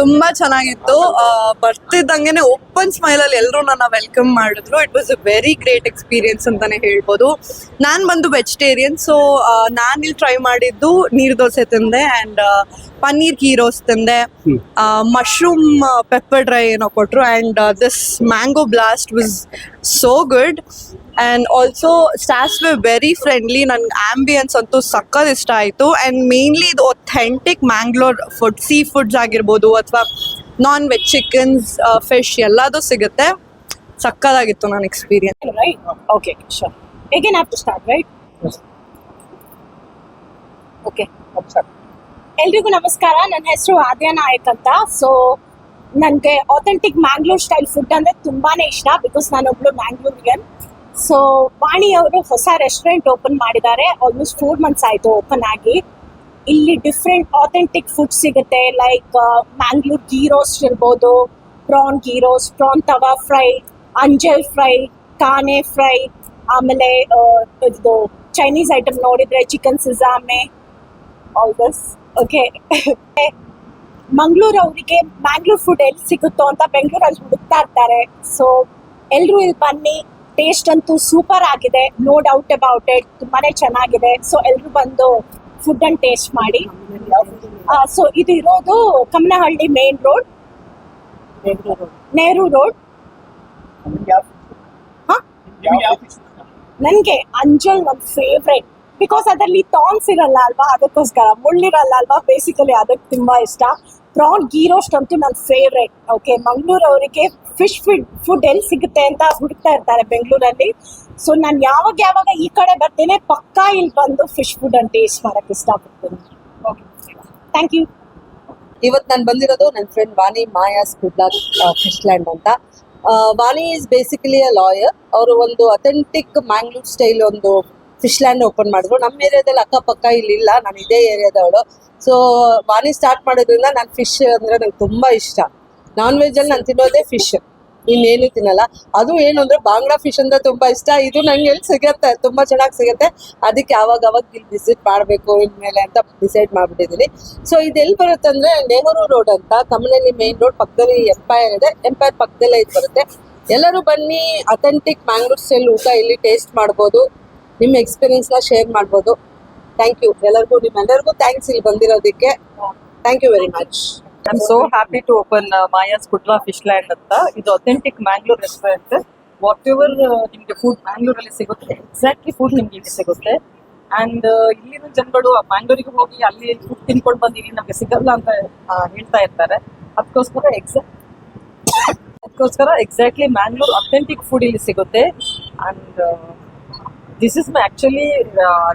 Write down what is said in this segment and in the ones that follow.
ತುಂಬಾ ಚೆನ್ನಾಗಿತ್ತು. ಬರ್ತಿದ್ದಂಗೆ ಬರ್ತಿದ್ದಂಗೆನೆ open smile ಅಲ್ಲಿ ಎಲ್ಲರೂ ನನ್ನ ವೆಲ್ಕಮ್ ಮಾಡಿದ್ರು. It was a very great experience ಅಂತಾನೆ ಹೇಳ್ಬೋದು. ನಾನ್ ಬಂದು ವೆಜಿಟೇರಿಯನ್ ಸೊ ನಾನ್ ಇಲ್ಲಿ ಟ್ರೈ ಮಾಡಿದ್ದು ನೀರ್ ದೋಸೆ ತಿಂದೆ ಅಂಡ್ ಪನ್ನೀರ್ ಕೀರೋಸ್ ತಿಂದೆ. ಮಶ್ರೂಮ್ ಪೆಪ್ಪರ್ ಡ್ರೈ ಏನೋ ಕೊಟ್ರು and this mango blast was so good and also staffs were very friendly ನನ್ಗೆ ಆಂಬಿಯನ್ಸ್ ಅಂತೂ ಸಕ್ಕತ್ ಇಷ್ಟ ಆಯಿತು. ಆ್ಯಂಡ್ ಮೇನ್ಲಿ ಇದು authentic Mangalore food sea foods ಆಗಿರ್ಬೋದು ಅಥವಾ ನಾನ್ ವೆಜ್ ಚಿಕನ್ಸ್ ಫಿಶ್ ಎಲ್ಲದೂ ಸಿಗುತ್ತೆ. ಸಕ್ಕದಾಗಿತ್ತು ನನ್ನ ಎಕ್ಸ್ಪೀರಿಯನ್ಸ್ right? Okay, sure. Again, I have to start, right? Okay ಎಲ್ರಿಗೂ ನಮಸ್ಕಾರ. ನನ್ನ ಹೆಸರು ಆದ್ಯ ನಾಯಕ್ ಅಂತ. ಸೊ ನನಗೆ ಆಥೆಂಟಿಕ್ ಮ್ಯಾಂಗ್ಳೂರ್ ಸ್ಟೈಲ್ ಫುಡ್ ಅಂದರೆ ತುಂಬಾನೇ ಇಷ್ಟ ಬಿಕಾಸ್ ನಾನೊಬ್ಳು ಮ್ಯಾಂಗ್ಳೂರಿಯನ್ ಸೊ ವಾಣಿ ಅವರು ಹೊಸ ರೆಸ್ಟೋರೆಂಟ್ ಓಪನ್ ಮಾಡಿದ್ದಾರೆ. ಆಲ್ಮೋಸ್ಟ್ ಫೋರ್ ಮಂತ್ಸ್ ಆಯಿತು ಓಪನ್ ಆಗಿ. ಇಲ್ಲಿ ಡಿಫ್ರೆಂಟ್ ಆಥೆಂಟಿಕ್ ಫುಡ್ ಸಿಗುತ್ತೆ. ಲೈಕ್ ಮ್ಯಾಂಗ್ಳೂರ್ ಗೀ ರೋಸ್ಟ್ ಇರ್ಬೋದು prawn ghee roast prawn tawa fry anjal fry kane fry ಆಮೇಲೆ ಇದು ಚೈನೀಸ್ ಐಟಮ್ ನೋಡಿದ್ರೆ ಚಿಕನ್ ಸಿಜಾಮೆ ಆಲ್ ದಿಸ್ ಓಕೆ ಮಂಗ್ಳೂರು ಅವರಿಗೆ ಮ್ಯಾಂಗ್ಳೂರ್ ಫುಡ್ ಎಲ್ಲಿ ಸಿಗುತ್ತೋ ಅಂತ ಬೆಂಗಳೂರಲ್ಲಿ ಹುಡುಕ್ತಾ ಇರ್ತಾರೆ. ಸೊ ಎಲ್ಲರೂ ಇಲ್ಲಿ ಬನ್ನಿ. ಟೇಸ್ಟ್ ಅಂತೂ ಸೂಪರ್ ಆಗಿದೆ. ನೋ ಡೌಟ್ ಅಬೌಟ್ ಇಟ್ ತುಂಬಾನೇ ಚೆನ್ನಾಗಿದೆ. ಸೊ ಎಲ್ಲರೂ ಬಂದು ಫುಡ್ ಅನ್ನು ಟೇಸ್ಟ್ ಮಾಡಿ. ಸೊ ಇದು ಇರೋದು Kammanahalli main road Nehru road ನನಗೆ ಅಂಜಲ್ ಒಂದು ಫೇವ್ರೆಟ್ ಬಿಕಾಸ್ ಅದರಲ್ಲಿ ಟಾನ್ಸ್ ಇರಲ್ಲ ಅಲ್ವಾ? ಅದಕ್ಕೋಸ್ಕರ. ಮುಳ್ಳಿರಲ್ಲ ಅಲ್ವಾ? ಬೇಸಿಕಲಿ ಅದಕ್ಕೆ ತುಂಬಾ ಇಷ್ಟ. ಪ್ರಾನ್ ಗೀ ರೋಸ್ಟ್ ಅಂತೂ ನನ್ನ ಫೇವ್ರೆಟ್ ಓಕೆ ಮಂಗಳೂರು ಅವರಿಗೆ ಫಿಶ್ ಫುಡ್ ಫುಡ್ ಎಲ್ಲಿ ಸಿಗುತ್ತೆ ಅಂತ ಹುಡುಕ್ತಾ ಇರ್ತಾರೆ ಬೆಂಗಳೂರಲ್ಲಿ. ಸೊ ನಾನು ಯಾವಾಗ ಯಾವಾಗ ಈ ಕಡೆ ಬರ್ತೇನೆ, ಪಕ್ಕಾ ಇಲ್ಲಿ ಬಂದು ಫಿಶ್ ಫುಡ್ ಅನ್ನು ಟೇಸ್ಟ್ ಮಾಡಕ್ಕೆ ಇಷ್ಟಪಡ್ತೀನಿ. ಥ್ಯಾಂಕ್ ಯು ಇವತ್ತು ನಾನು ಬಂದಿರೋದು ನನ್ನ friend Vani Maya's Kudla fish land ಅಂತ. Vani is basically a lawyer ಅವರು ಒಂದು ಅಥೆಂಟಿಕ್ ಮ್ಯಾಂಗ್ಳೂರ್ ಸ್ಟೈಲ್ ಒಂದು ಫಿಶ್ ಲ್ಯಾಂಡ್ ಓಪನ್ ಮಾಡಿದ್ರು. ನಮ್ಮ ಏರಿಯಾದಲ್ಲಿ ಅಕ್ಕಪಕ್ಕ ಇಲ್ಲಿ ಇಲ್ಲ ನಾನು ಇದೇ ಏರಿಯಾದವಳು. ಸೊ ವಾನಿ ಸ್ಟಾರ್ಟ್ ಮಾಡೋದ್ರಿಂದ ನಾನು ಫಿಶ್ ಅಂದ್ರೆ ನಂಗೆ ತುಂಬಾ ಇಷ್ಟ. ನಾನ್ ವೆಜ್ ಅಲ್ಲಿ ನಾನು ತಿನ್ನೋದೇ ಫಿಶ್ ಇನ್ನೇನು ತಿನ್ನಲ್ಲ. ಅದು ಏನು ಅಂದ್ರೆ ಬಾಂಗ್ಲಾ ಫಿಶ್ ಅಂದ್ರೆ ತುಂಬಾ ಇಷ್ಟ. ಇದು ನಂಗೆ ಎಲ್ಲಿ ಸಿಗತ್ತೆ? ತುಂಬಾ ಚೆನ್ನಾಗಿ ಸಿಗತ್ತೆ. ಅದಕ್ಕೆ ಅವಾಗ ಅವಾಗ ಇಲ್ಲಿ ವಿಸಿಟ್ ಮಾಡಬೇಕು ಇನ್ಮೇಲೆ ಅಂತ ಡಿಸೈಡ್ ಮಾಡ್ಬಿಟ್ಟಿದ್ದೀನಿ ಸೊ ಇದು ಎಲ್ಲಿ ಬರುತ್ತೆ ಅಂದ್ರೆ ನೆಹರು ರೋಡ್ ಅಂತ. ಕಮಲಲ್ಲಿ ಮೇನ್ ರೋಡ್ ಪಕ್ಕದಲ್ಲಿ ಎಂಪೈರ್ ಇದೆ. ಎಂಪೈರ್ ಪಕ್ಕದಲ್ಲೇ ಇದು ಬರುತ್ತೆ. ಎಲ್ಲರೂ ಬನ್ನಿ ಅಥೆಂಟಿಕ್ ಮ್ಯಾಂಗ್ಳೂರ್ ಸ್ಟೈಲ್ ಊಟ ಇಲ್ಲಿ ಟೇಸ್ಟ್ ಮಾಡ್ಬೋದು. ನಿಮ್ಮ ಎಕ್ಸ್ಪೀರಿಯನ್ಸ್ನ ಶೇರ್ ಮಾಡ್ಬೋದು. ಥ್ಯಾಂಕ್ ಯು ಎಲ್ಲರಿಗೂ, ನಿಮ್ಮೆಲ್ಲರಿಗೂ ಥ್ಯಾಂಕ್ಸ್ ಇಲ್ಲಿ ಬಂದಿರೋದಕ್ಕೆ. Thank you very much I am so happy to open Maya's Kudla fish land ಅಂತ. ಇದು authentic Mangalore restaurant what ever ನಿಮ್ಗೆ ಫುಡ್ ಮ್ಯಾಂಗ್ಳೂರಲ್ಲಿ ಸಿಗುತ್ತೆ ಎಕ್ಸಾಕ್ಟ್ಲಿ ಫುಡ್ ನಿಮ್ಗೆ ಇಲ್ಲಿ ಸಿಗುತ್ತೆ. ಅಂಡ್ ಇಲ್ಲಿನ ಜನಗಳು ಮ್ಯಾಂಗ್ಳೂರಿಗೆ ಹೋಗಿ ಅಲ್ಲಿ ಫುಡ್ ತಿನ್ಕೊಂಡು ಬಂದಿರಿ, ನಮಗೆ ಸಿಗಲ್ಲ ಅಂತ ಹೇಳ್ತಾ ಇರ್ತಾರೆ. ಅದಕ್ಕೋಸ್ಕರ ಎಕ್ಸಾಕ್ಟ್ ಅದಕ್ಕೋಸ್ಕರ ಎಕ್ಸಾಕ್ಟ್ಲಿ ಮ್ಯಾಂಗ್ಳೂರ್ ಅಥೆಂಟಿಕ್ ಫುಡ್ ಇಲ್ಲಿ ಸಿಗುತ್ತೆ. And this is my actually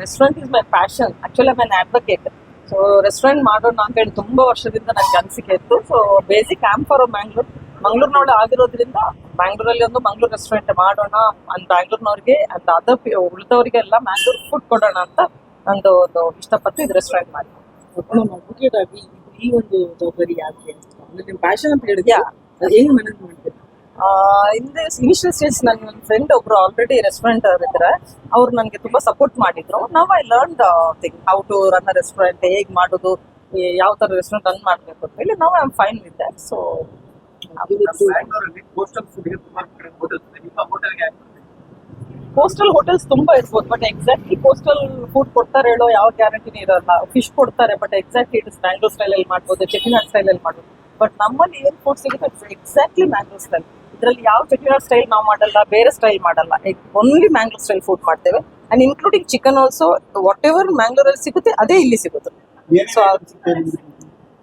restaurant is my passion actually an advocate so restaurant ಮಾಡೋಣ ಅಂತ ಹೇಳಿ ತುಂಬಾ ವರ್ಷದಿಂದ ನನಗೆ ಅನಿಸಿಕೆ ಇತ್ತು. So basic am from for Mangalore ಮಂಗ್ಳೂರ್ನವಳು ಆಗಿರೋದ್ರಿಂದ ಬ್ಯಾಂಗ್ಳೂರಲ್ಲಿ ಒಂದು ಮಂಗ್ಳೂರ್ ರೆಸ್ಟೋರೆಂಟ್ ಮಾಡೋಣ ಅಂತ ಬ್ಯಾಂಗ್ಳೂರ್ನವ್ರಿಗೆ ಅಂಡ್ ಅದರ್ ಉಳಿದವರಿಗೆಲ್ಲ ಮ್ಯಾಂಗ್ಳೂರ್ ಫುಡ್ ಕೊಡೋಣ ಅಂತ ನಂದು ಒಂದು ಇಷ್ಟಪಟ್ಟು ಇದು ರೆಸ್ಟೋರೆಂಟ್ ಮಾಡಿ ಈ ಒಂದು ಜವಾಬ್ದಾರಿ ಯಾಕೆ ಅಂದ್ರೆ ಪ್ಯಾಷನ್ ಅಂತ ಹೇಳಿದ್ಯಾ ಏನ್ ಹೆಂಗ್ ಮ್ಯಾನೇಜ್ ಮಾಡ್ತೀರಾ? ಇನ್ ಇನಿಷಿಯಲ್ ಸ್ಟೇಜ್ ನನ್ನ ನನ್ನ ಫ್ರೆಂಡ್ ಒಬ್ರು ಆಲ್ರೆಡಿ ರೆಸ್ಟೋರೆಂಟ್ ಇದ್ದಾರೆ ಅವ್ರು ನನಗೆ ತುಂಬಾ ಸಪೋರ್ಟ್ ಮಾಡಿದ್ರು. ನಾವು I learn the thing how to run a restaurant ಹೇಗೆ ಮಾಡೋದು ಯಾವ ತರ ರೆಸ್ಟೋರೆಂಟ್ ರನ್ ಮಾಡಬೇಕು ಅಂತ ಹೇಳಿ ನಾವ್ I am fine with that so coastal hotels ತುಂಬಾ ಇರ್ಬೋದು ಬಟ್ ಎಕ್ಸಾಕ್ಟ್ಲಿ ಕೋಸ್ಟಲ್ ಫುಡ್ ಕೊಡ್ತಾರೆ ಹೇಳೋ ಯಾವ ಗ್ಯಾರಂಟಿನೇ ಇರಲ್ಲ. ಫಿಶ್ ಕೊಡ್ತಾರೆ but exactly it's Mangalore Mangalore style ಅಲ್ಲಿ ಮಾಡ್ಬೋದು ಚೆಟಿನಾಡ್ ಸ್ಟೈಲ್ ಅಲ್ಲಿ ಮಾಡ್ಬೋದು. ಬಟ್ ನಮ್ಮಲ್ಲಿ ಏನ್ ಫುಡ್ ಸಿಗುತ್ತೆ ಎಕ್ಸಾಕ್ಟ್ಲಿ ಮ್ಯಾಂಗ್ಳೂರ್ ಸ್ಟೈಲ್ ಇದರಲ್ಲಿ ಯಾವ ಚೆಟಿನಾಡ್ ಸ್ಟೈಲ್ ನಾವು ಮಾಡಲ್ಲ ಬೇರೆ ಸ್ಟೈಲ್ ಮಾಡಲ್ಲ. ಓನ್ಲಿ ಮ್ಯಾಂಗ್ಳೂರ್ ಸ್ಟೈಲ್ ಫುಡ್ ಮಾಡ್ತೇವೆ. And including chicken also whatever ಮ್ಯಾಂಗ್ಳೂರಲ್ಲಿ ಸಿಗುತ್ತೆ ಅದೇ ಇಲ್ಲಿ ಸಿಗುತ್ತೆ. ಸೊ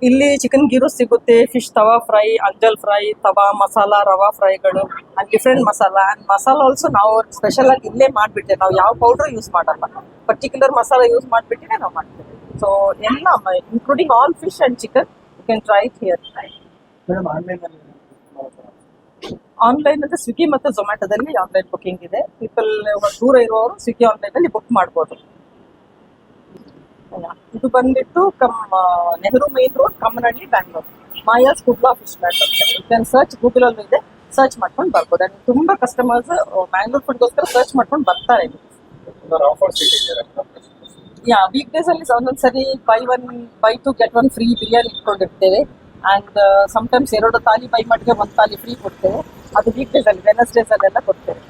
ಇಲ್ಲಿ ಚಿಕನ್ ಗಿರು ಸಿಗುತ್ತೆ fish tawa fry anjal fry tawa masala rava ಫ್ರೈಗಳು and different masala. And masala also ನಾವು ಸ್ಪೆಷಲ್ ಆಗಿ ಇಲ್ಲೇ ಮಾಡಿಬಿಟ್ಟೆ ನಾವು ಯಾವ ಪೌಡರ್ ಯೂಸ್ ಮಾಡಲ್ಲ. ಪರ್ಟಿಕ್ಯುಲರ್ ಮಸಾಲ ಯೂಸ್ ಮಾಡಿಬಿಟ್ಟೆ ನಾವು ಮಾಡ್ತೇವೆ. ಸೊ ಎಲ್ಲ including all fish and chicken you can try here online ಅಂದ್ರೆ ಸ್ವಿಗ್ಗಿ ಮತ್ತು ಝೊಮ್ಯಾಟೋದಲ್ಲಿ ಆನ್ಲೈನ್ ಬುಕಿಂಗ್ ಇದೆ. ಪೀಪಲ್ ದೂರ ಇರುವವರು ಸ್ವಿಗ್ಗಿ ಆನ್ಲೈನ್ ಅಲ್ಲಿ ಬುಕ್ ಮಾಡ್ಬೋದು ಇದು ಬಂದ್ಬಿಟ್ಟು come Nehru main road Kammanahalli Bangalore Maya's Kudla fish land ಅಂತ ಸರ್ಚ್ ಗೂಗಲ್ ಅಲ್ಲಿ ಇದೆ. ಸರ್ಚ್ ಮಾಡ್ಕೊಂಡು ಬರ್ಬೋದು. ಅಂಡ್ ತುಂಬಾ ಕಸ್ಟಮರ್ಸ್ ಬ್ಯಾಂಗ್ಳೂರ್ ಫುಡ್ಗೋಸ್ಕರ ಸರ್ಚ್ ಮಾಡ್ಕೊಂಡು ಬರ್ತಾರೆ ಯಾ ವೀಕ್ ಡೇಸ್ ಅಲ್ಲಿ ಒಂದೊಂದ್ಸರಿ buy one buy two get one free biryani ಇಟ್ಕೊಂಡಿರ್ತೇವೆ. And sometimes ಎರಡು ತಾಲಿ ಬೈ ಮಾಡಿಗೆ ಒಂದು ತಾಲಿ ಫ್ರೀ ಕೊಡ್ತೇವೆ. ಅದು ವೀಕ್ ಡೇಸ್ ಅಲ್ಲಿ ವೆನಸ್ಡೇಸ್ ಅಲ್ಲೆಲ್ಲ ಕೊಡ್ತೇವೆ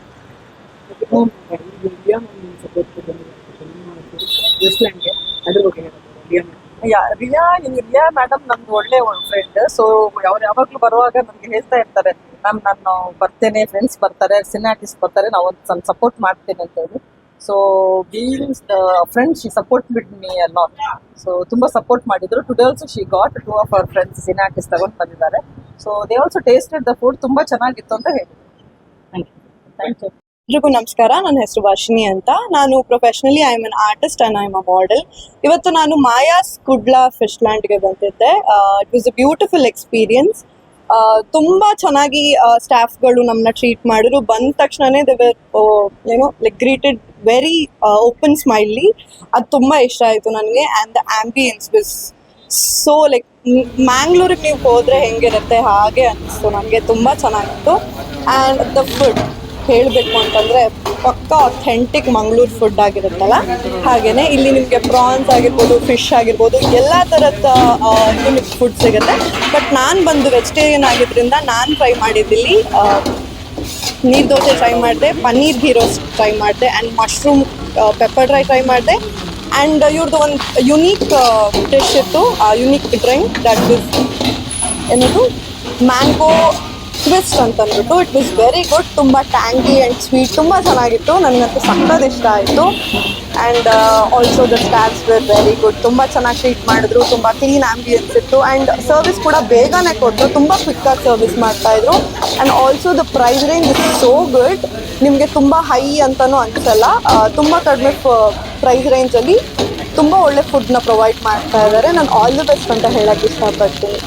ರಿಯಾ ರಿಯಾ ಮೇಡಮ್ ನಮ್ದು ಒಳ್ಳೆ ಫ್ರೆಂಡ್ ಸೊ ಅವ್ರು ಯಾವಾಗ್ಲೂ ಬರುವಾಗ ನಮ್ಗೆ ಹೇಳ್ತಾ ಇರ್ತಾರೆ. ಮ್ಯಾಮ್ ನಾನು ಬರ್ತೇನೆ ಫ್ರೆಂಡ್ಸ್ ಬರ್ತಾರೆ ಸಿನಾಟಿಸ್ಟ್ ಬರ್ತಾರೆ ನಾವು ಒಂದು ಸನ್ ಸಪೋರ್ಟ್ ಮಾಡ್ತೇನೆ ಅಂತ ಹೇಳಿ so being friends she support with me ಅಲ್ಲ ಸೊ ತುಂಬಾ ಸಪೋರ್ಟ್ ಮಾಡಿದ್ರು. Today also she got two of our friends ಸಿನಾಕಿಸ್ ತಗೊಂಡು ಬಂದಿದ್ದಾರೆ. So they also tasted the food ತುಂಬಾ ಚೆನ್ನಾಗಿತ್ತು ಅಂತ ಹೇಳಿದ್ರು. ಥ್ಯಾಂಕ್ ಯು ಎಲ್ರಿಗೂ ನಮಸ್ಕಾರ. ನನ್ನ ಹೆಸರು ವಾಶಿನಿ ಅಂತ. ನಾನು professionally I am an artist and I am a model ಇವತ್ತು ನಾನು ಮಾಯಾಸ್ ಕುಡ್ಲಾ ಫಿಶ್ಲ್ಯಾಂಡ್ಗೆ ಬಂದಿದ್ದೆ. It was a beautiful experience ತುಂಬಾ ಚೆನ್ನಾಗಿ ಸ್ಟಾಫ್ಗಳು ನಮ್ಮನ್ನ ಟ್ರೀಟ್ ಮಾಡಿದ್ರು. ಬಂದ ತಕ್ಷಣನೇ ದೇವರ್ ಏನೋ like greeted very open smiley ಅದು ತುಂಬಾ ಇಷ್ಟ ಆಯಿತು ನನಗೆ. And the ambience is so like ಮ್ಯಾಂಗ್ಳೂರಿಗೆ ನೀವು ಹೋದ್ರೆ ಹೆಂಗಿರುತ್ತೆ ಹಾಗೆ ಅನ್ನಿಸ್ತು ನನಗೆ. ತುಂಬಾ ಚೆನ್ನಾಗಿತ್ತು. ಆ್ಯಂಡ್ ದ ಫುಡ್ ಹೇಳಬೇಕು ಅಂತಂದರೆ ಪಕ್ಕ ಅಥೆಂಟಿಕ್ ಮಂಗಳೂರು ಫುಡ್ ಆಗಿರುತ್ತಲ್ಲ? ಹಾಗೆಯೇ ಇಲ್ಲಿ ನಿಮಗೆ ಪ್ರಾನ್ಸ್ ಆಗಿರ್ಬೋದು ಫಿಶ್ ಆಗಿರ್ಬೋದು, ಎಲ್ಲ ಥರದ ನಿಮಗೆ ಫುಡ್ ಸಿಗುತ್ತೆ. ಬಟ್ ನಾನು ಬಂದು ವೆಜಿಟೇರಿಯನ್ ಆಗಿದ್ದರಿಂದ ನಾನು ಟ್ರೈ ಮಾಡಿದ್ದಿಲ್ಲಿ ನೀರು ದೋಸೆ ಟ್ರೈ ಮಾಡಿದೆ, ಪನ್ನೀರ್ ಘೀ ರೋಸ್ಟ್ ಟ್ರೈ ಮಾಡಿದೆ and mushroom pepper dry try ಮಾಡಿದೆ. ಆ್ಯಂಡ್ ಇವ್ರದ್ದು ಒಂದು ಯುನೀಕ್ ಡಿಶ್ ಇತ್ತು ಯುನೀಕ್ ಡ್ರಿಂಕ್ ದಟ್ ಏನದು? ಮ್ಯಾಂಗೋ ಟ್ವಿಸ್ಟ್ ಅಂತ ಅಂದ್ಬಿಟ್ಟು ಇಟ್ ವಾಸ್ ವೆರಿ ಗುಡ್ ತುಂಬ ಟ್ಯಾಂಗಿ ಆ್ಯಂಡ್ ಸ್ವೀಟ್ ತುಂಬ ಚೆನ್ನಾಗಿತ್ತು. ನನಗಂತೂ ಸಕ್ಕದ ಇಷ್ಟ ಆಯಿತು. And also the staffs were very good ತುಂಬ ಚೆನ್ನಾಗಿ ಟ್ರೀಟ್ ಮಾಡಿದ್ರು. ತುಂಬ ಕ್ಲೀನ್ ಆ್ಯಂಬಿಯನ್ಸ್ ಇತ್ತು. ಆ್ಯಂಡ್ ಸರ್ವಿಸ್ ಕೂಡ ಬೇಗನೆ ಕೊಟ್ಟರು ತುಂಬ ಕ್ವಿಕ್ಕಾಗಿ ಸರ್ವಿಸ್ ಮಾಡ್ತಾಯಿದ್ರು and also the price range is so good ನಿಮಗೆ ತುಂಬ ಹೈ ಅಂತಲೂ ಅನಿಸಲ್ಲ. ತುಂಬ ಕಡಿಮೆ ಪ್ರೈಸ್ ರೇಂಜಲ್ಲಿ ತುಂಬ ಒಳ್ಳೆ ಫುಡ್ನ ಪ್ರೊವೈಡ್ ಮಾಡ್ತಾ ಇದ್ದಾರೆ ನಾನು ಆಲ್ ದಿ ಬೆಸ್ಟ್ ಅಂತ ಹೇಳಕ್ಕೆ ಇಷ್ಟಪಡ್ತೀನಿ.